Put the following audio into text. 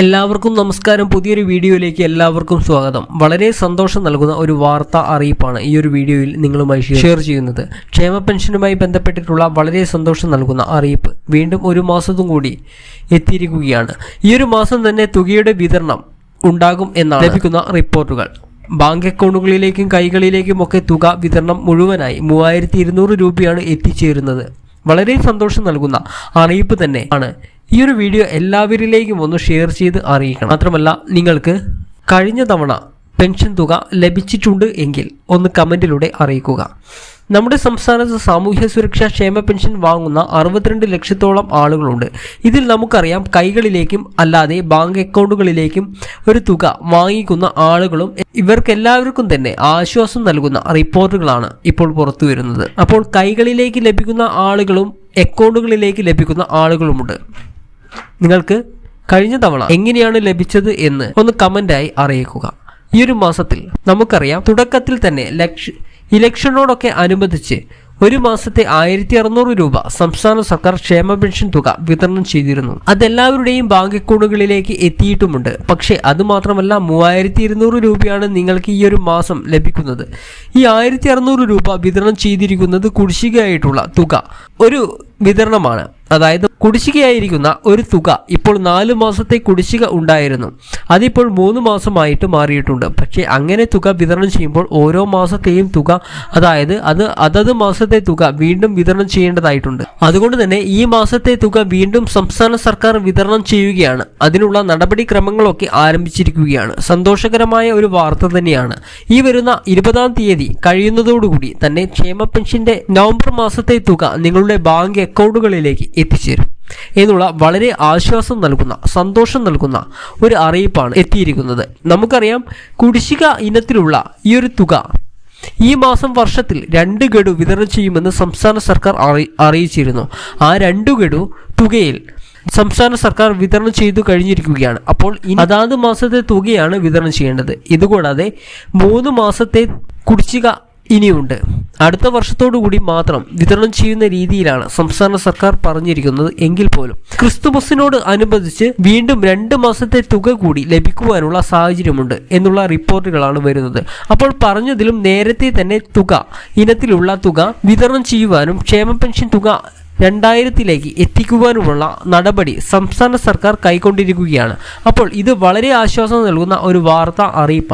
എല്ലാവർക്കും നമസ്കാരം. പുതിയൊരു വീഡിയോയിലേക്ക് എല്ലാവർക്കും സ്വാഗതം. വളരെ സന്തോഷം നൽകുന്ന ഒരു വാർത്ത അറിയിപ്പാണ് ഈ ഒരു വീഡിയോയിൽ നിങ്ങളുമായി ഷെയർ ചെയ്യുന്നത്. ക്ഷേമ പെൻഷനുമായി ബന്ധപ്പെട്ടിട്ടുള്ള വളരെ സന്തോഷം നൽകുന്ന അറിയിപ്പ് വീണ്ടും ഒരു മാസത്തും കൂടി എത്തിയിരിക്കുകയാണ്. ഈ ഒരു മാസം തന്നെ തുകയുടെ വിതരണം ഉണ്ടാകും എന്നാണ് ലഭിക്കുന്ന റിപ്പോർട്ടുകൾ. ബാങ്ക് അക്കൗണ്ടുകളിലേക്കും കൈകളിലേക്കും ഒക്കെ തുക വിതരണം മുഴുവനായി മൂവായിരത്തി ഇരുന്നൂറ് രൂപയാണ് എത്തിച്ചേരുന്നത്. വളരെ സന്തോഷം നൽകുന്ന അറിയിപ്പ് തന്നെ ആണ് ഈ ഒരു വീഡിയോ എല്ലാവരിലേക്കും ഒന്ന് ഷെയർ ചെയ്ത് അറിയിക്കണം. മാത്രമല്ല നിങ്ങൾക്ക് കഴിഞ്ഞ തവണ പെൻഷൻ തുക ലഭിച്ചിട്ടുണ്ട് എങ്കിൽ ഒന്ന് കമന്റിലൂടെ അറിയിക്കുക. നമ്മുടെ സംസ്ഥാനത്ത് സാമൂഹ്യ സുരക്ഷാ ക്ഷേമ പെൻഷൻ വാങ്ങുന്ന അറുപത്തിരണ്ട് ലക്ഷത്തോളം ആളുകളുണ്ട്. ഇതിൽ നമുക്കറിയാം കൈകളിലേക്കും അല്ലാതെ ബാങ്ക് അക്കൗണ്ടുകളിലേക്കും ഒരു തുക വാങ്ങിക്കുന്ന ആളുകളും ഇവർക്കെല്ലാവർക്കും തന്നെ ആശ്വാസം നൽകുന്ന റിപ്പോർട്ടുകളാണ് ഇപ്പോൾ പുറത്തു വരുന്നത്. അപ്പോൾ കൈകളിലേക്ക് ലഭിക്കുന്ന ആളുകളും അക്കൗണ്ടുകളിലേക്ക് ലഭിക്കുന്ന ആളുകളുമുണ്ട്. നിങ്ങൾക്ക് കഴിഞ്ഞ തവണ എങ്ങനെയാണ് ലഭിച്ചത് എന്ന് ഒന്ന് കമന്റായി അറിയിക്കുക. ഈ ഒരു മാസത്തിൽ നമുക്കറിയാം തുടക്കത്തിൽ തന്നെ ലക്ഷ ഇലക്ഷനോടൊക്കെ അനുബന്ധിച്ച് ഒരു മാസത്തെ ആയിരത്തി അറുന്നൂറ് രൂപ സംസ്ഥാന സർക്കാർ ക്ഷേമ പെൻഷൻ തുക വിതരണം ചെയ്തിരുന്നു. അതെല്ലാവരുടെയും ബാങ്ക് അക്കൗണ്ടുകളിലേക്ക് എത്തിയിട്ടുമുണ്ട്. പക്ഷേ അത് മാത്രമല്ല മൂവായിരത്തി ഇരുന്നൂറ് രൂപയാണ് നിങ്ങൾക്ക് ഈ ഒരു മാസം ലഭിക്കുന്നത്. ഈ ആയിരത്തി അറുന്നൂറ് രൂപ വിതരണം ചെയ്തിരിക്കുന്നത് കുടിശ്ശികയായിട്ടുള്ള തുക ഒരു വിതരണമാണ്. അതായത് കുടിശ്ശികയായിരിക്കുന്ന ഒരു തുക ഇപ്പോൾ നാല് മാസത്തെ കുടിശ്ശിക ഉണ്ടായിരുന്നു. അതിപ്പോൾ മൂന്ന് മാസമായിട്ട് മാറിയിട്ടുണ്ട്. പക്ഷേ അങ്ങനെ തുക വിതരണം ചെയ്യുമ്പോൾ ഓരോ മാസത്തെയും തുക അതായത് അത് അതത് മാസത്തെ തുക വീണ്ടും വിതരണം ചെയ്യേണ്ടതായിട്ടുണ്ട്. അതുകൊണ്ട് തന്നെ ഈ മാസത്തെ തുക വീണ്ടും സംസ്ഥാന സർക്കാർ വിതരണം ചെയ്യുകയാണ്. അതിനുള്ള നടപടിക്രമങ്ങളൊക്കെ ആരംഭിച്ചിരിക്കുകയാണ്. സന്തോഷകരമായ ഒരു വാർത്ത തന്നെയാണ്. ഈ വരുന്ന ഇരുപതാം തീയതി കഴിയുന്നതോടുകൂടി തന്നെ ക്ഷേമ പെൻഷന്റെ നവംബർ മാസത്തെ തുക നിങ്ങളുടെ ബാങ്ക് അക്കൗണ്ടുകളിലേക്ക് എത്തിച്ചേരും. എന്നുള്ള വളരെ ആശ്വാസം നൽകുന്ന സന്തോഷം നൽകുന്ന ഒരു അറിയിപ്പാണ് എത്തിയിരിക്കുന്നത്. നമുക്കറിയാം കുടിശ്ശിക ഇനത്തിലുള്ള ഈ ഒരു തുക ഈ മാസം വർഷത്തിൽ രണ്ട് ഗഡു വിതരണം ചെയ്യുമെന്ന് സംസ്ഥാന സർക്കാർ അറി അറിയിച്ചിരുന്നു. ആ രണ്ടു ഗഡു തുകയിൽ സംസ്ഥാന സർക്കാർ വിതരണം ചെയ്തു കഴിഞ്ഞിരിക്കുകയാണ്. അപ്പോൾ അതാത് മാസത്തെ തുകയാണ് വിതരണം ചെയ്യേണ്ടത്. ഇതുകൂടാതെ മൂന്ന് മാസത്തെ കുടിശ്ശിക ഇനിയുണ്ട്. അടുത്ത വർഷത്തോടു കൂടി മാത്രം വിതരണം ചെയ്യുന്ന രീതിയിലാണ് സംസ്ഥാന സർക്കാർ പറഞ്ഞിരിക്കുന്നത് എങ്കിൽ പോലും. ക്രിസ്തുമസിനോട് അനുബന്ധിച്ച് വീണ്ടും രണ്ട് മാസത്തെ തുക കൂടി ലഭിക്കുവാനുള്ള സാഹചര്യമുണ്ട് എന്നുള്ള റിപ്പോർട്ടുകളാണ് വരുന്നത്. അപ്പോൾ പറഞ്ഞതിലും നേരത്തെ തന്നെ തുക ഇനത്തിലുള്ള തുക വിതരണം ചെയ്യുവാനും ക്ഷേമ പെൻഷൻ തുക രണ്ടായിരത്തിലേക്ക് എത്തിക്കുവാനുമുള്ള നടപടി സംസ്ഥാന സർക്കാർ കൈക്കൊണ്ടിരിക്കുകയാണ്. അപ്പോൾ ഇത് വളരെ ആശ്വാസം നൽകുന്ന ഒരു വാർത്താ അറിയിപ്പാണ്.